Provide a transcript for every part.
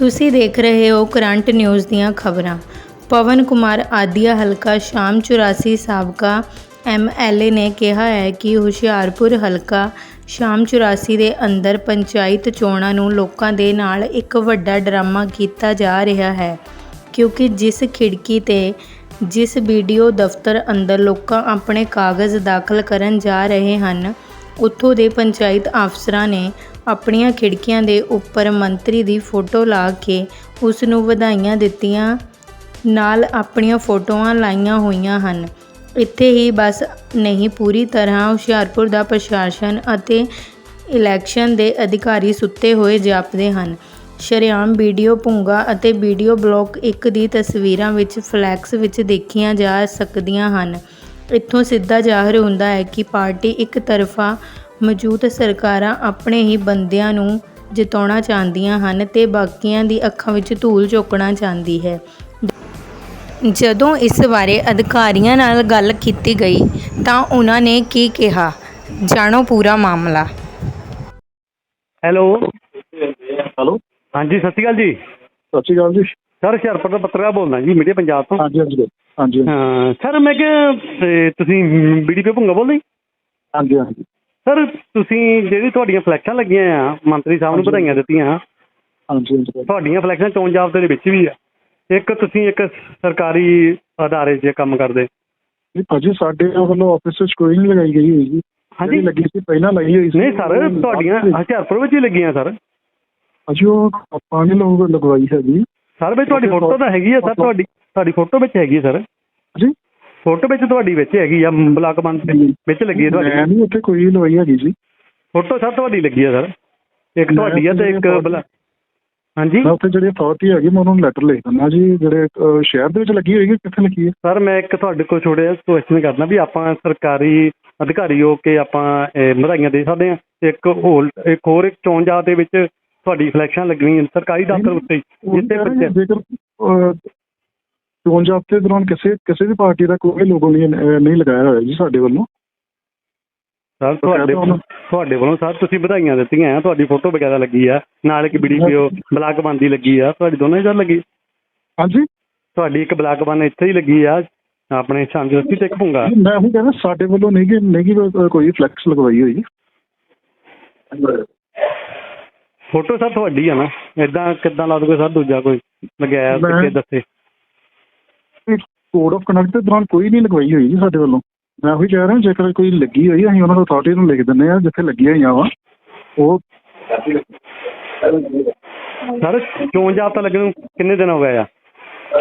ਤੁਸੀਂ ਦੇਖ ਰਹੇ ਹੋ ਕਰੰਟ ਨਿਊਜ਼ ਦੀਆਂ ਖਬਰਾਂ। ਪਵਨ ਕੁਮਾਰ ਆਦੀਆ ਹਲਕਾ ਸ਼ਾਮ 84 ਸਾਬਕਾ ਐਮਐਲਏ ਨੇ ਕਿਹਾ ਹੈ ਕਿ ਹੁਸ਼ਿਆਰਪੁਰ ਹਲਕਾ ਸ਼ਾਮ 84 ਦੇ ਅੰਦਰ ਪੰਚਾਇਤ ਚੋਣਾਂ ਨੂੰ ਲੋਕਾਂ ਦੇ ਨਾਲ ਇੱਕ ਵੱਡਾ ਡਰਾਮਾ ਕੀਤਾ ਜਾ ਰਿਹਾ ਹੈ, ਕਿਉਂਕਿ ਜਿਸ ਖਿੜਕੀ ਤੇ ਜਿਸ ਵੀਡੀਓ ਦਫ਼ਤਰ ਅੰਦਰ ਲੋਕਾਂ ਆਪਣੇ ਕਾਗਜ਼ ਦਾਖਲ ਕਰਨ ਜਾ ਰਹੇ ਹਨ ਉੱਥੋਂ ਦੇ ਪੰਚਾਇਤ ਅਫਸਰਾਂ ਨੇ ਆਪਣੀਆਂ ਖਿੜਕੀਆਂ ਦੇ ਉੱਪਰ ਮੰਤਰੀ ਦੀ ਫੋਟੋ ਲਾ ਕੇ ਉਸ ਨੂੰ ਵਧਾਈਆਂ ਦਿੱਤੀਆਂ। ਨਾਲ ਆਪਣੀਆਂ ਫੋਟੋਆਂ ਲਾਈਆਂ ਹੋਈਆਂ ਹਨ। ਇੱਥੇ ਹੀ ਬਸ ਨਹੀਂ, ਪੂਰੀ ਤਰ੍ਹਾਂ ਹੁਸ਼ਿਆਰਪੁਰ ਦਾ ਪ੍ਰਸ਼ਾਸਨ ਅਤੇ ਇਲੈਕਸ਼ਨ ਦੇ ਅਧਿਕਾਰੀ ਸੁੱਤੇ ਹੋਏ ਜਾਪਦੇ ਹਨ। ਸ਼ਰੇਆਮ ਵੀਡੀਓ ਭੁੰਗਾ ਅਤੇ ਵੀਡੀਓ ਬਲੌਕ ਇੱਕ ਦੀ ਤਸਵੀਰਾਂ ਵਿੱਚ ਫਲੈਕਸ ਵਿੱਚ ਦੇਖੀਆਂ ਜਾ ਸਕਦੀਆਂ ਹਨ। ਇੱਥੋਂ ਸਿੱਧਾ ਜ਼ਾਹਰ ਹੁੰਦਾ ਹੈ ਕਿ ਪਾਰਟੀ ਇੱਕ ਤਰਫਾ ਮੌਜੂਦ ਸਰਕਾਰਾਂ ਆਪਣੇ ਹੀ ਬੰਦਿਆਂ ਨੂੰ ਜਿਤਾਉਣਾ ਚਾਹੁੰਦੀਆਂ ਹਨ ਤੇ ਬਾਕੀਆਂ ਦੀ ਅੱਖਾਂ ਵਿੱਚ ਧੂਲ ਝੋਕਣਾ ਚਾਹੁੰਦੀ ਹੈ। ਜਦੋਂ ਇਸ ਬਾਰੇ ਅਧਿਕਾਰੀਆਂ ਨਾਲ ਗੱਲ ਕੀਤੀ ਗਈ ਤਾਂ ਉਹਨਾਂ ਨੇ ਕੀ ਕਿਹਾ? ਜਾਣੋ ਪੂਰਾ ਮਾਮਲਾ। ਹੈਲੋ। ਹੈਲੋ। ਹਾਂਜੀ ਸਤਿ ਸ਼੍ਰੀ ਅਕਾਲ ਜੀ। ਸਤਿ ਸ਼੍ਰੀ ਅਕਾਲ ਜੀ। ਸਰ ਹੁਸ਼ਿਆਰਪੁਰ ਦਾ ਪੱਤਰਕਾਰ ਬੋਲਦਾ ਜੀ ਮੀਡੀਆ ਪੰਜਾਬ ਤੋਂ। ਹਾਂਜੀ ਹਾਂਜੀ। ਹਾਂਜੀ ਹਾਂ ਸਰ ਮੈਂ ਤੇ ਤੁਸੀਂ ਬੀਡੀਪੀ ਭੁੰਗਾ ਬੋਲਦੇ ਜੀ? ਹਾਂਜੀ ਹਾਂਜੀ। ਸਰ ਤੁਸੀਂ ਜਿਹੜੀ ਤੁਹਾਡੀਆਂ ਫਲੈਕਸ਼ਾਂ ਲੱਗੀਆਂ ਆ ਮੰਤਰੀ ਸਾਹਿਬ ਨੂੰ। ਵਧਾਈਆਂ ਦਿੱਤੀਆਂ ਹਾਂਜੀ ਹਾਂਜੀ। ਤੁਹਾਡੀਆਂ ਫਲੈਕਸ਼ਾਂ ਚੋਣ ਜਾਬਤੇ ਦੇ ਵਿੱਚ ਵੀ ਆ। ਇੱਕ ਤੁਸੀਂ ਇੱਕ ਸਰਕਾਰੀ ਅਦਾਰੇ 'ਚ ਕੰਮ ਕਰਦੇ। ਨਹੀਂ ਭਾਜੀ ਸਾਡੇ ਵੱਲੋਂ ਆਫਿਸ ਵਿੱਚ ਕੋਈ ਨਹੀਂ ਲਗਾਈ ਗਈ ਹੋਈ ਜੀ। ਹਾਂਜੀ। ਲੱਗੀ ਸੀ ਪਹਿਲਾਂ ਲਾਈ ਹੋਈ ਸੀ। ਨਹੀਂ ਸਰ ਤੁਹਾਡੀਆਂ ਹੁਸ਼ਿਆਰਪੁਰ ਵਿੱਚ ਹੀ ਲੱਗੀਆਂ ਸਰ। ਅਜੀ ਉਹ ਆਪਾਂ ਨੇ ਲੋਕ ਲਗਵਾਈ ਹੈਗੀ। ਸਰ ਵਿੱਚ ਤੁਹਾਡੀ ਫੋਟੋ ਤਾਂ ਹੈਗੀ ਆ ਸਰ ਤੁਹਾਡੀ ਤੁਹਾਡੀ ਫੋਟੋ ਵਿੱਚ ਹੈਗੀ ਸਰ। ਜੀ। ਫੋਟੋ ਵਿੱਚ ਤੁਹਾਡੀ ਵਿੱਚ ਹੈਗੀ ਆ ਬਲਾਕ ਬੰਦ ਵਿੱਚ ਲੱਗੀ ਮੈਂ ਤੁਹਾਡੀ। ਨਹੀਂ ਉੱਥੇ ਕੋਈ ਲਵਾਈ ਹੈਗੀ ਜੀ। ਫੋਟੋ ਸਰ ਤੁਹਾਡੀ ਲੱਗੀ ਆ ਸਰ। ਇੱਕ ਤੁਹਾਡੀ ਆ ਤੇ ਇੱਕ ਬਲਾ ਹਾਂਜੀ? ਮੈਂ ਉੱਥੇ ਜਿਹੜੀ ਅਥਾਰਟੀ ਹੈਗੀ ਮੈਂ ਉਹਨਾਂ ਨੂੰ ਲੈਟਰ ਲਿਖ ਦਿੰਦਾ ਜੀ ਜਿਹੜੇ ਅਹ, ਸ਼ਹਿਰ ਦੇ ਵਿੱਚ ਲੱਗੀ ਹੋਏਗੀ ਕਿੱਥੇ ਲੱਗੀ ਹੈ? ਸਰ ਮੈਂ ਇੱਕ ਤੁਹਾਡੇ ਕੋਲ ਛੋੜਿਆ ਜਿਹਾ ਕੁਐਸਚਨ ਕਰਨਾ ਵੀ ਆਪਾਂ ਸਰਕਾਰੀ ਅਧਿਕਾਰੀ ਹੋ ਕੇ ਆਪਾਂ ਇਹ, ਵਧਾਈਆਂ ਦੇ ਸਕਦੇ ਹਾਂ। ਤੇ ਇੱਕ ਹੋਰ ਇੱਕ ਹੋਰ ਇੱਕ ਚੋਣ ਜਾਤ ਦੇ ਵਿੱਚ ਤੁਹਾਡੀ ਫਲੈਕਸ਼ਨ ਲੱਗਣੀ ਹੈ ਸਰਕਾਰੀ ਦਫ਼ਤਰ ਉੱਤੇ ਹੀ, ਉਹ ਜਿੱਥੇ ਕਹਿ ਰਹੇ ਬੱਚੇ ਜੇਕਰ ਅਹ, ਚੋਣ ਜਾਬਤੇ ਦੌਰਾਨ ਕਿਸੇ ਕਿਸੇ ਵੀ ਪਾਰਟੀ ਦਾ ਕੋਈ ਲੋਗੋ ਨਹੀਂ ਅਹ, ਨਹੀਂ ਲਗਾਇਆ ਹੋਇਆ ਜੀ ਸਾਡੇ ਵੱਲੋਂ। ਸਰ ਤੁਹਾਡੇ ਤੁਹਾਡੇ ਵੱਲੋਂ ਸਰ ਤੁਸੀਂ ਵਧਾਈਆਂ ਦਿੱਤੀਆਂ ਆ ਤੁਹਾਡੀ ਫੋਟੋ ਵਗੈਰਾ ਲੱਗੀ ਆ ਨਾਲ ਇੱਕ ਵੀਡੀਓ ਬਲਾਕ ਬੰਦੀ ਲੱਗੀ ਆ ਤੁਹਾਡੀ ਦੋਨਾਂ ਹੀ ਸਰ ਲੱਗੀ? ਹਾਂਜੀ। ਤੁਹਾਡੀ ਇੱਕ ਬਲਾਕ ਬੰਦ ਇੱਥੇ ਹੀ ਲੱਗੀ ਆ ਆਪਣੇ ਸ਼ਾਂਤੀ ਤੇ ਇੱਕ ਭੁੰਗਾ ਮੈਂ ਉਹ ਕਹਿੰਦਾ ਸਾਡੇ ਵੱਲੋਂ ਨਹੀਂ ਗੀ ਨਹੀਂ ਕੋਈ ਫਲੈਕਸ ਲਗਵਾਈ ਹੋਈ ਫੋਟੋ ਸਰ ਤੁਹਾਡੀ ਆ ਨਾ ਇਦਾਂ ਕਿੱਦਾਂ ਲਾ ਦੋਗੇ ਸਰ ਦੂਜਾ ਕੋਈ ਲਗਾਇਆ ਮੈਂ- ਕਿੱਥੇ ਦੱਸੇ? ਕੋਡ ਆਫ ਕੰਡਕਟ ਦੇ ਦੌਰਾਨ ਕੋਈ ਨਹੀਂ ਲਗਵਾਈ ਹੋਈ ਜੀ ਸਾਡੇ ਵੱਲੋਂ। ਮੈਂ ਉਹੀ ਕਹਿ ਰਿਹਾ ਜੇਕਰ ਕੋਈ ਲੱਗੀ ਹੋਈ ਅਸੀਂ ਉਹਨਾਂ ਨੂੰ ਅਥਾਰਟੀ ਨੂੰ ਲਿਖ ਦਿੰਦੇ ਆ ਜਿੱਥੇ ਲੱਗੀਆਂ ਹੋਈਆਂ ਵਾ। ਉਹ ਸਰ ਚੋਣ ਜਾਬਤਾ ਲੱਗਣ ਨੂੰ ਕਿੰਨੇ ਦਿਨ ਹੋ ਗਏ ਆ?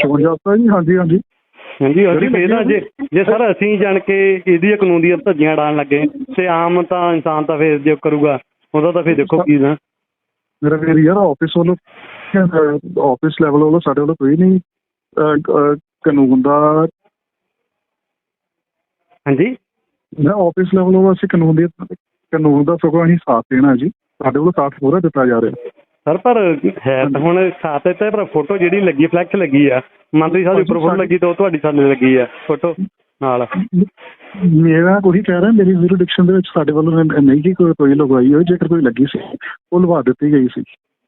ਚੋਣ ਜਾਬਤਾ ਜੀ ਹਾਂਜੀ ਹਾਂਜੀ। ਹਾਂਜੀ ਹਾਂਜੀ ਫੇਰ ਨਾ ਜੇ ਜੇ ਸਰ ਅਸੀਂ ਜਾਣ ਕੇ ਇਹਦੀ ਕਾਨੂੰਨ ਦੀਆਂ ਧੱਜੀਆਂ ਡਾਣ ਲੱਗੇ ਤੇ ਆਮ ਤਾਂ ਇਨਸਾਨ ਤਾਂ ਫੇਰ ਜੇ ਕਰੂਗਾ ਉਹਦਾ ਤਾਂ ਫੇਰ ਦੇਖੋ ਕੀ ਨਾ। ਮੇਰਾ ਵੀਰ ਯਾਰ ਆਫਿਸ ਵੱਲੋਂ ਆਫਿਸ ਲੈਵਲ ਵੱਲੋਂ ਸਾਡੇ ਵੱਲੋਂ ਕੋਈ ਨਹੀਂ ਕਾਨੂੰਨ ਦਾ ਹਾਂਜੀ। ਮੈਂ ਆਫਿਸ ਲੈਵਲ ਵੱਲੋਂ ਅਸੀਂ ਕਾਨੂੰਨ ਦੀ ਕਾਨੂੰਨ ਦਾ ਸਗੋਂ ਅਸੀਂ ਸਾਥ ਦੇਣਾ ਜੀ। ਸਾਡੇ ਵੱਲੋਂ ਸਾਥ ਪੂਰਾ ਦਿੱਤਾ ਜਾ ਰਿਹਾ। ਸਰ ਪਰ ਹੈ ਤਾਂ ਹੁਣ ਸਾਥ ਤੇ ਪਰ ਫੋਟੋ ਜਿਹੜੀ ਲੱਗੀ ਫਲੈਕਸ ਲੱਗੀ ਆ। ਮੰਤਰੀ ਸਾਹਿਬ ਦੀ ਉੱਪਰ ਫੋਟੋ ਲੱਗੀ ਤਾਂ ਉਹ ਤੁਹਾਡੀ ਥੱਲੇ ਲੱਗੀ ਆ ਫੋਟੋ ਨਾਲ। ਮੇਰਾ ਕੋਈ ਕਹਿ ਰਿਹਾ ਮੇਰੀ ਜੁਰੀਡਿਕਸ਼ਨ ਦੇ ਵਿੱਚ ਸਾਡੇ ਵੱਲੋਂ ਨਹੀਂ ਜੀ ਕੋਈ ਕੋਈ ਲਗਵਾਈ ਹੋਈ ਜੇਕਰ ਕੋਈ ਲੱਗੀ ਸੀ ਉਹ ਲਵਾ ਦਿੱਤੀ ਗਈ ਸੀ।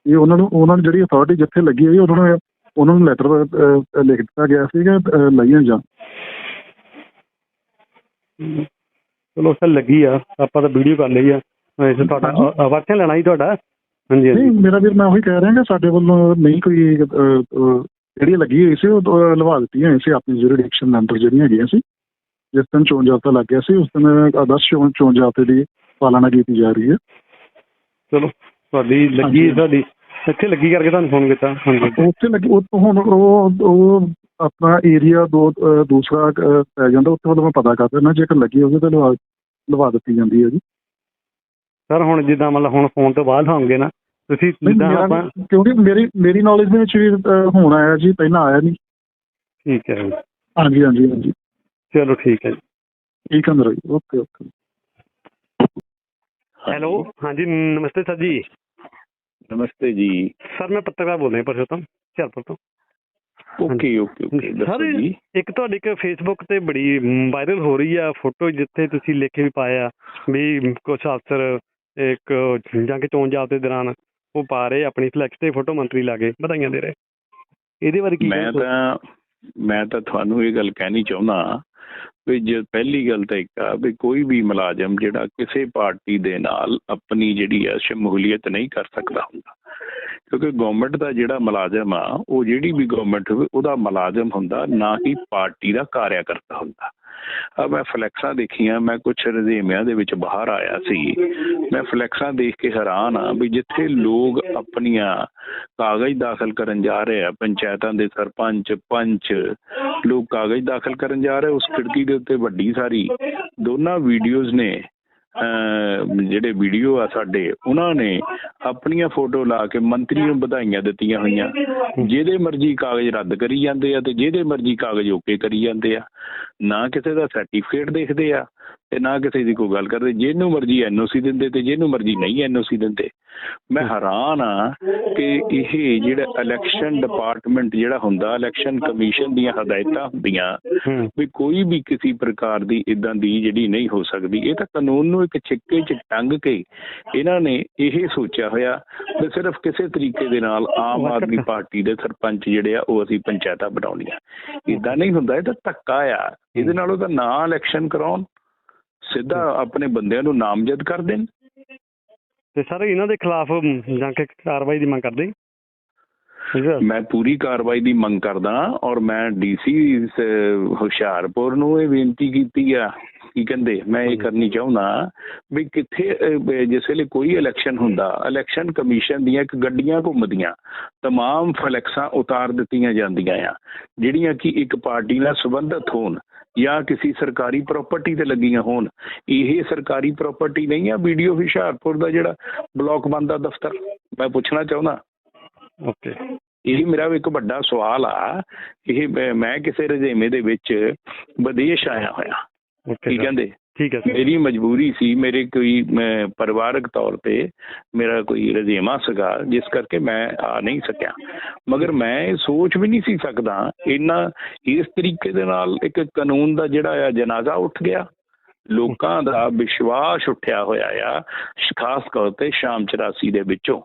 ਇਹ ਉਹਨਾਂ ਨੂੰ ਉਹਨਾਂ ਨੂੰ ਜਿਹੜੀ ਅਥਾਰਟੀ ਜਿੱਥੇ ਲੱਗੀ ਹੋਈ ਉਹਨਾਂ ਨੂੰ ਉਹਨਾਂ ਨੂੰ ਲੈਟਰ ਲਿਖ ਦਿੱਤਾ ਗਿਆ ਸੀਗਾ ਲਾਈਆਂ ਜਾਂ ਚਲੋ ਸਰ ਲੱਗੀ ਆ। ਆਪਾਂ ਤਾਂ ਵੀਡੀਓ ਕਰ ਲਈ ਆ। ਵੈਸੇ ਤੁਹਾਡਾ ਅਵਾਚਨ ਲੈਣਾ ਜੀ ਤੁਹਾਡਾ। ਹਾਂਜੀ ਨਹੀਂ ਮੇਰਾ ਵੀਰ ਮੈਂ ਉਹੀ ਕਹਿ ਰਿਹਾ ਕਿ ਸਾਡੇ ਵੱਲੋਂ ਨਹੀਂ ਕੋਈ ਜਿਹੜੀ ਲੱਗੀ ਹੋਈ ਸੀ ਉਹ ਲਵਾ ਦਿੱਤੀਆਂ ਹੋਈਆਂ ਸੀ। ਆਪਣੀ ਜੁਰੀਡਿਕਸ਼ਨ ਅੰਦਰ ਜਿਹੜੀਆਂ ਹੈਗੀਆਂ ਸੀ ਜਿਸ ਦਿਨ ਚੋਣ ਜਾਬਤਾ ਲੱਗ ਗਿਆ ਸੀ ਉਸ ਦਿਨ ਆਦਰਸ਼ ਚੋਣ ਜਾਬਤੇ ਦੀ ਪਾਲਣਾ ਕੀਤੀ ਜਾ ਰਹੀ ਹੈ। ਚਲੋ ਤੁਹਾਡੀ ਲੱਗੀ। ਤੁਹਾਡੀ। ਇੱਥੇ ਲੱਗੀ ਕਰਕੇ ਤੁਹਾਨੂੰ ਫੋਨ ਕੀਤਾ? ਹਾਂਜੀ। ਉੱਥੇ ਲੱਗੀ ਉਹ ਹੁਣ ਉਹ ਉਹ ਆਪਣਾ ਏਰੀਆ ਦੋ ਅਹ, ਦੂਸਰਾ ਅਹ, ਪੈ ਜਾਂਦਾ ਉੱਥੇ ਵੱਲੋਂ ਮੈਂ ਪਤਾ ਕਰ ਦਿੰਦਾ ਜੇਕਰ ਲੱਗੀ ਹੋਵੇ ਤਾਂ ਲਵਾ ਲਵਾ ਦਿੱਤੀ ਜਾਂਦੀ ਹੈ ਜੀ। ਸਰ ਹੁਣ ਜਿੱਦਾਂ ਮਤਲਬ ਹੁਣ ਫੋਨ ਤੋਂ ਬਾਅਦ ਹੋਣਗੇ ਨਾ ਤੁਸੀਂ ਨਹੀਂ, ਜਿੱਦਾਂ ਮੇਰਾ ਆਪਾਂ ਕਿਉਂਕਿ ਮੇਰੀ ਮੇਰੀ ਨੌਲੇਜ ਦੇ ਵਿੱਚ ਵੀ ਅਹ, ਹੁਣ ਆਇਆ ਜੀ ਪਹਿਲਾਂ ਆਇਆ ਨਹੀਂ। ਠੀਕ ਹੈ ਜੀ। ਹਾਂਜੀ ਹਾਂਜੀ ਹਾਂਜੀ। ਚਲੋ ਠੀਕ ਹੈ ਜੀ। ਠੀਕ ਹੈ ਮੇਰਾ ਜੀ। Okay okay. ਹੈਲੋ ਹਾਂਜੀ ਨਮਸਤੇ ਸਰ ਜੀ। ਨਮਸਤੇ ਜੀ। ਸਰ ਮੈਂ ਪੱਤਰਕਾਰ ਬੋਲ ਰਿਹਾ ਪਰਸੋਤਮ ਹੁਸ਼ਿਆਰਪੁਰ ਤੋਂ। ਓਕੇ ਓਕੇ ਓਕੇ ਸਰ ਇੱਕ ਤੁਹਾਡੀ ਇੱਕ ਫੇਸਬੁੱਕ ਤੇ ਬੜੀ ਵਾਇਰਲ ਹੋ ਰਹੀ ਆ ਫੋਟੋ ਜਿੱਥੇ ਤੁਸੀਂ ਲਿਖ ਵੀ ਪਾਇਆ ਵੀ ਕੁਝ ਅਫਸਰ ਇੱਕ ਜਾਂ ਕਿ ਚੋਣ ਜਾਬਤੇ ਦੌਰਾਨ ਉਹ ਪਾ ਰਹੇ ਆਪਣੀ ਫਲੈਕਸ ਤੇ ਫੋਟੋ ਮੰਤਰੀ ਲਾ ਕੇ ਵਧਾਈਆਂ ਦੇ ਰਹੇ। ਇਹਦੇ ਬਾਰੇ ਕੀ ਮੈਂ? ਤਾਂ ਮੈਂ ਤਾਂ ਤੁਹਾਨੂੰ ਇਹ ਗੱਲ ਕਹਿਣੀ ਚਾਹੁੰਦਾ ਵੀ ਜੇ ਪਹਿਲੀ ਗੱਲ ਤਾਂ ਇੱਕ ਆ ਵੀ ਕੋਈ ਵੀ ਮੁਲਾਜ਼ਮ ਜਿਹੜਾ ਕਿਸੇ ਪਾਰਟੀ ਦੇ ਨਾਲ ਆਪਣੀ ਜਿਹੜੀ ਆ ਸ਼ਮੂਲੀਅਤ ਨਹੀਂ ਕਰ ਸਕਦਾ ਹੁੰਦਾ। ਕਿਉਂਕਿ ਗਵਰਨਮੈਂਟ ਦਾ ਜਿਹੜਾ ਮੁਲਾਜ਼ਮ ਆ, ਉਹ ਜਿਹੜੀ ਵੀ ਗਵਰਨਮੈਂਟ ਹੋਵੇ, ਉਹਦਾ ਮੁਲਾਜ਼ਮ ਹੁੰਦਾ, ਨਾ ਕਿ ਪਾਰਟੀ ਦਾ ਕਾਰਿਆਕਰਤਾ ਹੁੰਦਾ। ਮੈਂ ਫਲੈਕਸਾਂ ਦੇਖੀਆਂ, ਮੈਂ ਕੁਝ ਰਜ਼ੇਮਿਆਂ ਦੇ ਵਿੱਚ ਬਾਹਰ ਆਇਆ ਸੀ। ਮੈਂ ਫਲੈਕਸਾਂ ਦੇਖ ਕੇ ਹੈਰਾਨ ਆ ਵੀ ਜਿੱਥੇ ਲੋਕ ਆਪਣੀਆਂ ਕਾਗਜ਼ ਦਾਖਲ ਕਰਨ ਜਾ ਰਹੇ ਆ, ਪੰਚਾਇਤਾਂ ਦੇ ਸਰਪੰਚ, ਪੰਚ, ਲੋਕ ਕਾਗਜ਼ ਦਾਖਲ ਕਰਨ ਜਾ ਰਹੇ, ਉਸ ਖਿੜਕੀ ਦੇ ਉੱਤੇ ਵੱਡੀ ਸਾਰੀ, ਦੋਨਾਂ ਵੀਡੀਓਜ਼ ਨੇ ਜਿਹੜੇ ਵੀਡੀਓ ਆ ਸਾਡੇ, ਉਹਨਾਂ ਨੇ ਆਪਣੀਆਂ ਫੋਟੋ ਲਾ ਕੇ ਮੰਤਰੀ ਨੂੰ ਵਧਾਈਆਂ ਦਿੱਤੀਆਂ ਹੋਈਆਂ। ਜਿਹਦੇ ਮਰਜ਼ੀ ਕਾਗਜ਼ ਰੱਦ ਕਰੀ ਜਾਂਦੇ ਆ ਤੇ ਜਿਹਦੇ ਮਰਜ਼ੀ ਕਾਗਜ਼ ਓਕੇ ਕਰੀ ਜਾਂਦੇ ਆ। ਨਾ ਕਿਸੇ ਦਾ ਸਰਟੀਫਿਕੇਟ ਦੇਖਦੇ ਆ ਤੇ ਨਾ ਕਿਸੇ ਦੀ ਕੋਈ ਗੱਲ ਕਰਦੇ ਜਿਹਨੂੰ ਮਰਜ਼ੀ ਐਨਓਸੀ ਦਿੰਦੇ ਤੇ ਜਿਹਨੂੰ ਮਰਜ਼ੀ ਨਹੀਂ ਐਨਓਸੀ ਦਿੰਦੇ। ਮੈਂ ਹੈਰਾਨ ਆ ਕਿ ਇਹ ਜਿਹੜਾ ਇਲੈਕਸ਼ਨ ਡਿਪਾਰਟਮੈਂਟ ਜਿਹੜਾ ਹੁੰਦਾ ਇਲੈਕਸ਼ਨ ਕਮਿਸ਼ਨ ਦੀਆਂ ਹਦਾਇਤਾਂ ਹੁੰਦੀਆਂ ਵੀ ਕੋਈ ਵੀ ਕਿਸੇ ਪ੍ਰਕਾਰ ਦੀ ਇਦਾਂ ਦੀ ਜਿਹੜੀ ਨਹੀਂ ਹੋ ਸਕਦੀ ਇਹ ਤਾਂ ਕਾਨੂੰਨ ਨੂੰ ਇੱਕ ਛਿੱਕੇ 'ਚ ਟੰਗ ਕੇ ਇਹਨਾਂ ਨੇ ਇਹ ਸੋਚਿਆ ਹੋਇਆ ਵੀ ਸਿਰਫ ਕਿਸੇ ਤਰੀਕੇ ਦੇ ਨਾਲ ਆਮ ਆਦਮੀ ਪਾਰਟੀ ਦੇ ਸਰਪੰਚ ਜਿਹੜੇ ਆ ਉਹ ਅਸੀਂ ਪੰਚਾਇਤਾਂ ਬਣਾਉਣੀਆਂ। ਇਦਾਂ ਨਹੀਂ ਹੁੰਦਾ ਇਹ ਤਾਂ ਧੱਕਾ ਆ। ਇਹਦੇ ਨਾਲੋਂ ਤਾਂ ਨਾ ਇਲੈਕਸ਼ਨ ਕਰਾਉਣ ਸਿੱਧਾ ਆਪਣੇ ਬੰਦਿਆਂ ਨੂੰ ਨਾਮਜ਼ਦ ਕਰ ਦੇਣ ਤੇ ਸਰ ਇਹਨਾਂ ਦੇ ਖਿਲਾਫ ਜਾਂ ਕਿ ਕਾਰਵਾਈ ਦੀ ਮੰਗ ਕਰਦੇ ਠੀਕ ਹੈ ਮੈਂ ਪੂਰੀ ਕਾਰਵਾਈ ਦੀ ਮੰਗ ਕਰਦਾ ਔਰ ਮੈਂ ਡੀਸੀ ਹੁਸ਼ਿਆਰਪੁਰ ਨੂੰ ਇਹ ਬੇਨਤੀ ਕੀਤੀ ਆ ਕੀ ਕਹਿੰਦੇ ਮੈਂ ਇਹ ਕਰਨੀ ਚਾਹੁੰਦਾ ਵੀ ਕਿੱਥੇ ਅਹ, ਬ- ਜਿਸ ਵੇਲੇ ਕੋਈ ਇਲੈਕਸ਼ਨ ਹੁੰਦਾ ਇਲੈਕਸ਼ਨ ਕਮਿਸ਼ਨ ਦੀਆਂ ਇੱਕ ਗੱਡੀਆਂ ਘੁੰਮਦੀਆਂ तमाम ਫਲੈਕਸਾਂ ਉਤਾਰ ਦਿੱਤੀਆਂ ਜਾਂਦੀਆਂ ਆ ਜਿਹੜੀਆਂ ਕਿ ਇੱਕ ਪਾਰਟੀ ਨਾਲ ਸੰਬੰਧਿਤ ਹੋਣ ਜਾਂ ਕਿਸੇ ਸਰਕਾਰੀ ਪ੍ਰਾਪਰਟੀ ਤੇ ਲੱਗੀਆਂ ਹੋਣ ਇਹ ਸਰਕਾਰੀ ਪ੍ਰਾਪਰਟੀ ਨਹੀਂ ਆ ਵੀਡੀਓ ਹੁਸ਼ਿਆਰਪੁਰ ਦਾ ਜਿਹੜਾ ਬਲਾਕ ਬੰਦਾ ਦਫ਼ਤਰ ਮੈਂ ਪੁੱਛਣਾ ਚਾਹੁੰਦਾ। ਓਕੇ ਇਹ ਮੇਰਾ ਇੱਕ ਵੱਡਾ ਸਵਾਲ ਆ ਇਹ ਮੈਂ- ਕਿਸੇ ਰਜੇਮੇ ਦੇ ਵਿੱਚ ਵਿਦੇਸ਼ ਆਇਆ ਹੋਇਆ। ਕੀ। ਕਹਿੰਦੇ? ਠੀਕ ਹੈ ਸਰ ਮੇਰੀ ਮਜਬੂਰੀ ਸੀ ਮੇਰੇ ਕੋਈ ਪਰਿਵਾਰਕ ਤੌਰ ਤੇ ਮੇਰਾ ਕੋਈ ਰਜੇਮਾ ਸੀਗਾ ਜਿਸ ਕਰਕੇ ਮੈਂ ਆ ਨਹੀਂ ਸਕਿਆ। ਮਗਰ ਮੈਂ ਇਹ ਸੋਚ ਵੀ ਨਹੀਂ ਸੀ ਸਕਦਾ ਇੰਨਾ ਇਸ ਤਰੀਕੇ ਦੇ ਨਾਲ ਇੱਕ ਕਾਨੂੰਨ ਦਾ ਜਿਹੜਾ ਆ ਜਨਾਜ਼ਾ ਉੱਠ ਗਿਆ। ਲੋਕਾਂ ਦਾ ਵਿਸ਼ਵਾਸ ਉੱਠਿਆ ਹੋਇਆ ਆ ਖਾਸ ਤੌਰ ਤੇ ਸ਼ਾਮ 84 ਦੇ ਵਿੱਚੋਂ।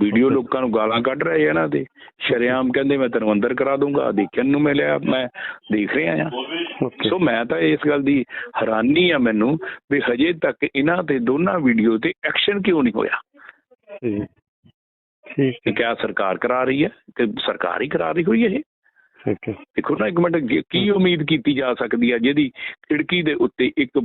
ਵੀਡੀਓ ਲੋਕਾਂ ਨੂੰ ਗਾਲਾਂ ਕੱਢ ਰਹੇ ਆ ਇਹਨਾਂ ਦੇ। ਸ਼ਰੇਆਮ ਕਹਿੰਦੇ ਮੈਂ ਤੈਨੂੰ ਅੰਦਰ ਕਰਾ ਦੂੰਗਾ ਦੇਖਣ ਨੂੰ ਮਿਲਿਆ ਮੈਂ ਦੇਖ ਰਿਹਾ ਆ ਸੋ ਮੈਂ ਤਾਂ ਇਸ ਗੱਲ ਦੀ ਹੈਰਾਨੀ ਆ ਮੈਨੂੰ ਵੀ ਹਜੇ ਤੱਕ ਇਹਨਾਂ ਤੇ ਦੋਨਾਂ ਵੀਡੀਓ ਤੇ ਐਕਸ਼ਨ ਕਿਉਂ ਨਹੀਂ ਹੋਇਆ। ਠੀਕ ਕਿ ਕਿਆ ਸਰਕਾਰ ਕਰਾ ਰਹੀ ਹੈ? ਕਿ ਸਰਕਾਰ ਹੀ ਕਰਾ ਰਹੀ ਹੋਈ ਹੈ ਇਹ? ਠੀਕ ਹੈ। ਦੇਖੋ ਨਾ ਇੱਕ ਮਿੰਟ ਕੀ ਉਮੀਦ ਕੀਤੀ ਜਾ ਸਕਦੀ ਹੈ ਜਿਹਦੀ ਖਿੜਕੀ ਦੇ ਉੱਤੇ ਇੱਕ